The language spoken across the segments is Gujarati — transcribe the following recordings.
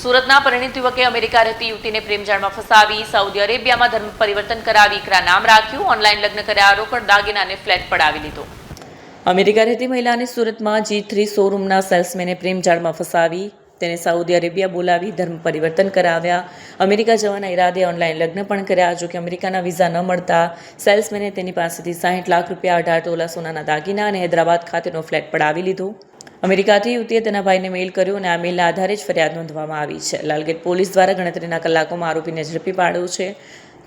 સુરતના પરિણીત યુવકે અમેરિકા રહેતી યુવતીને પ્રેમજાળમાં ફસાવી, સાઉદી અરેબિયામાં ધર્મ પરિવર્તન કરાવી, એકરા નામ રાખ્યું, ઓનલાઈન લગ્ન કર્યા, રોકડ દાગીનાને ફ્લેટ પડાવી લીધો. અમેરિકા રહેતી મહિલાને સુરતમાં જી થ્રી શોરૂમના સેલ્સમેને પ્રેમજાળમાં ફસાવી, તેને સાઉદી અરેબિયા બોલાવી ધર્મ પરિવર્તન કરાવ્યા. અમેરિકા જવાના ઈરાદે ઓનલાઈન લગ્ન પણ કર્યા. જોકે અમેરિકાના વિઝા ન મળતા, સેલ્સમેને તેની પાસેથી સાહીઠ લાખ રૂપિયા અઢાર તોલા સોનાના દાગીના અને હૈદરાબાદ ખાતેનો ફ્લેટ પડાવી લીધો. અમેરિકાથી યુવતીએ તેના ભાઈને મેઇલ કર્યો અને આ મેઇલના આધારે જ ફરિયાદ નોંધવામાં આવી છે. લાલગેટ પોલીસ દ્વારા ગણતરીના કલાકોમાં આરોપીને ઝડપી પાડ્યો છે.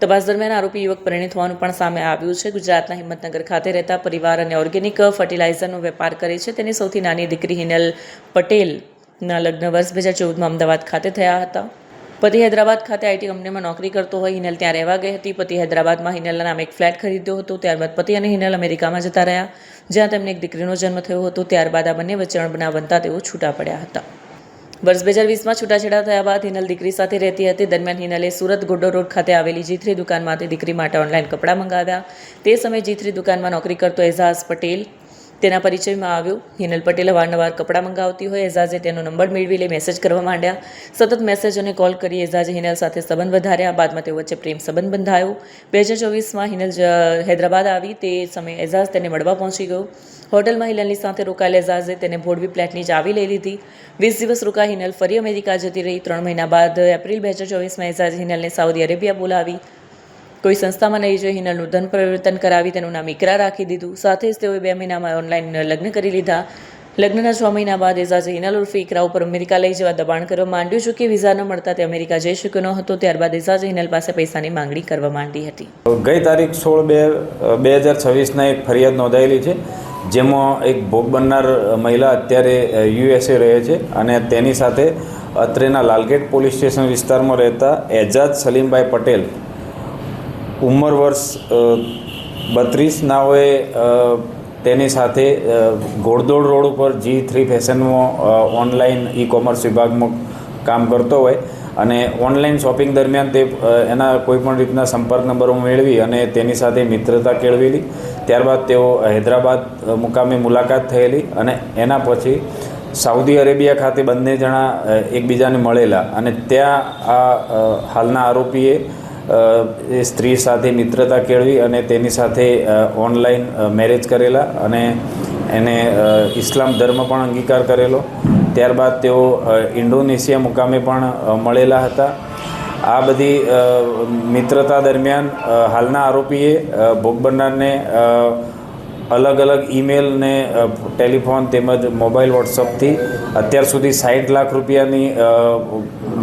તપાસ દરમિયાન આરોપી યુવક પરિણીત હોવાનું પણ સામે આવ્યું છે. ગુજરાતના હિંમતનગર ખાતે રહેતા પરિવાર અને ઓર્ગેનિક ફર્ટિલાઇઝરનો વેપાર કરે છે. તેની સૌથી નાની દીકરી હિનલ પટેલના લગ્ન વર્ષ બે હજાર ચૌદમાં અમદાવાદ ખાતે થયા હતા. પતિ હૈદરાબાદ ખાતે આઈટી કંપનીમાં નોકરી કરતો હોય, હિનલ ત્યાં રહેવા ગઈ હતી. પતિ હૈદરાબાદમાં હિનલના નામે એક ફ્લેટ ખરીદ્યો હતો. ત્યારબાદ પતિ અને હિનલ અમેરિકામાં જતા રહ્યા. જ્યાં તેમને એક દીકરીનો જન્મ થયો હતો. ત્યારબાદ આ બંને વચ્ચે અણબના બનતા તેઓ છૂટા પડ્યા હતા. વર્ષ બે હજાર વીસમાં છૂટાછેડા થયા બાદ હિનલ દીકરી સાથે રહેતી હતી. દરમિયાન હિનલે સુરત ગોડો રોડ ખાતે આવેલી જીથરી દુકાનમાંથી દીકરી માટે ઓનલાઈન કપડાં મંગાવ્યા. તે સમયે જીથરી દુકાનમાં નોકરી કરતો એઝાઝ પટેલ તેના પરિચયમાં આવ્યો. હિનલ પટેલે વારંવાર કપડાં મંગાવતી હોય. એઝાઝે તેનો નંબર મેળવી લઈ મેસેજ કરવા માંડ્યા. સતત મેસેજ અને કોલ કરી એઝાઝે હિનલ સાથે સંબંધ વધાર્યા. બાદમાં તેઓ વચ્ચે પ્રેમ સંબંધ બંધાયો. બે હજાર ચોવીસમાં હિનલ હૈદરાબાદ આવી. તે સમયે એઝાઝ તેને મળવા પહોંચી ગયો. હોટલમાં હિનલની સાથે રોકાયેલ એઝાઝે તેને ભોળવી પ્લેટની ચાવી લઈ લીધી. વીસ દિવસ રોકા હિનલ ફરી અમેરિકા જતી રહી. ત્રણ મહિના બાદ એપ્રિલ બે હજાર ચોવીસમાં એઝાઝ હિનલને સાઉદી અરેબિયા બોલાવી. કોઈ સંસ્થામાં નહીં જોઈ હિનલનું ધન પરિવર્તન કરાવી તેનું નામ ઇકરા રાખી દીધું. સાથે જ તેઓએ બે મહિનામાં ઓનલાઈન લગ્ન કરી લીધા. લગ્નના છ મહિના બાદ એઝાઝે હિનલ ઉર્ફે ઇકરા ઉપર અમેરિકા લઈ જવા દબાણ કરવા માંડ્યું જો કે વિઝા ન મળતા તે અમેરિકા જઈ શક્યો ન હતો. ત્યારબાદ એઝાઝે હિનલ પાસે પૈસાની માંગણી કરવા માંડી હતી. ગઈ તારીખ સોળ બે બે હજાર છવ્વીસના એક ફરિયાદ નોંધાયેલી છે, જેમાં એક ભોગ બનનાર મહિલા અત્યારે યુએસએ રહે છે અને તેની સાથે અત્રેના લાલગેટ પોલીસ સ્ટેશન વિસ્તારમાં રહેતા એજાજ સલીમભાઈ પટેલ ઉંમર વર્ષ બત્રીસનાઓએ તેની સાથે ઘોડદોડ રોડ ઉપર જી થ્રી ફેશનમાં ઓનલાઈન ઈ કોમર્સ વિભાગમાં કામ કરતો હોય અને ઓનલાઈન શોપિંગ દરમિયાન તે એના કોઈપણ રીતના સંપર્ક નંબરો મેળવી અને તેની સાથે મિત્રતા કેળવેલી. ત્યારબાદ તેઓ હૈદરાબાદ મુકામે મુલાકાત થયેલી અને એના પછી સાઉદી અરેબિયા ખાતે બંને જણા એકબીજાને મળેલા અને ત્યાં આ હાલના આરોપીએ એ સ્ત્રી સાથે મિત્રતા કેળવી અને તેની સાથે ઓનલાઈન મેરેજ કરેલા અને એને ઇસ્લામ ધર્મ પણ અંગીકાર કરેલો. ત્યારબાદ તેઓ ઇન્ડોનેશિયા મુકામે પણ મળેલા હતા. આ બધી મિત્રતા દરમિયાન હાલના આરોપીએ ભોગ બનનારને અલગ અલગ ઈમેલ ને ટેલિફોન તેમજ મોબાઈલ વોટ્સઅપથી અત્યાર સુધી સાઠ લાખ રૂપિયાની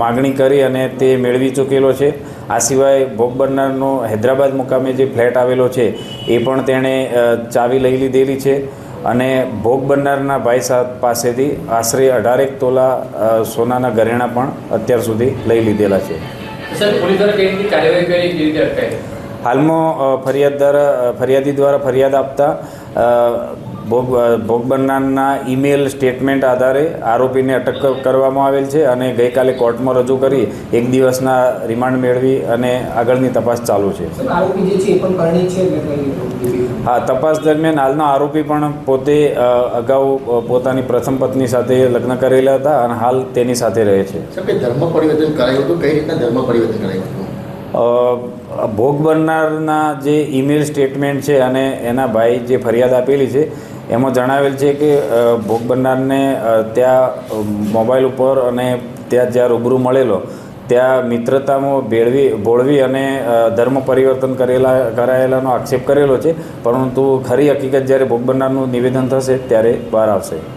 માગણી કરી અને તે મેળવી ચૂકેલો છે. આ સિવાય ભોગ બનનારનો હૈદરાબાદ મુકામે જે ફ્લેટ આવેલો છે એ પણ તેણે ચાવી લઈ લીધેલી છે. અને ભોગ બનનારના ભાઈ સા પાસેથી આશરે અઢારેક તોલા સોનાના ઘરેણાં પણ અત્યાર સુધી લઈ લીધેલા છે. દ્વારા હાલમાં ફરિયાદદાર ફરિયાદી દ્વારા ફરિયાદ આપતા ભોગ ભોગ બનનારના ઈમેલ સ્ટેટમેન્ટ આધારે આરોપીને અટક કરવામાં આવેલ છે અને ગઈકાલે કોર્ટમાં રજૂ કરી એક દિવસના રિમાન્ડ મેળવી અને આગળની તપાસ ચાલુ છે. સર આરોપી જે છે એ પણ પરિણીત છે એટલે કઈ હા તપાસ દરમિયાન હાલનો આરોપી પણ પોતે અગાઉ પોતાની પ્રથમ પત્ની સાથે લગ્ન કરેલા હતા અને હાલ તેની સાથે રહે છે. ધર્મ પરિવર્તન કરાયું હતું? કઈ રીતના ધર્મ પરિવર્તન કરાયું હતું? ભોગ બનનારના જે ઈમેલ સ્ટેટમેન્ટ છે અને એના ભાઈ જે ફરિયાદ આપેલી છે, એમાં જણાવેલ છે કે ભોગ બનનારને ત્યાં મોબાઈલ ઉપર અને ત્યાં જ્યાં રૂબરૂ મળેલો, ત્યાં મિત્રતામાં ભેળવી, ભોળવી અને ધર્મ પરિવર્તન કરેલા, કરાયેલાનો આક્ષેપ કરેલો છે. પરંતુ ખરી હકીકત જ્યારે ભોગ બનનારનું નિવેદન થશે, ત્યારે બહાર આવશે.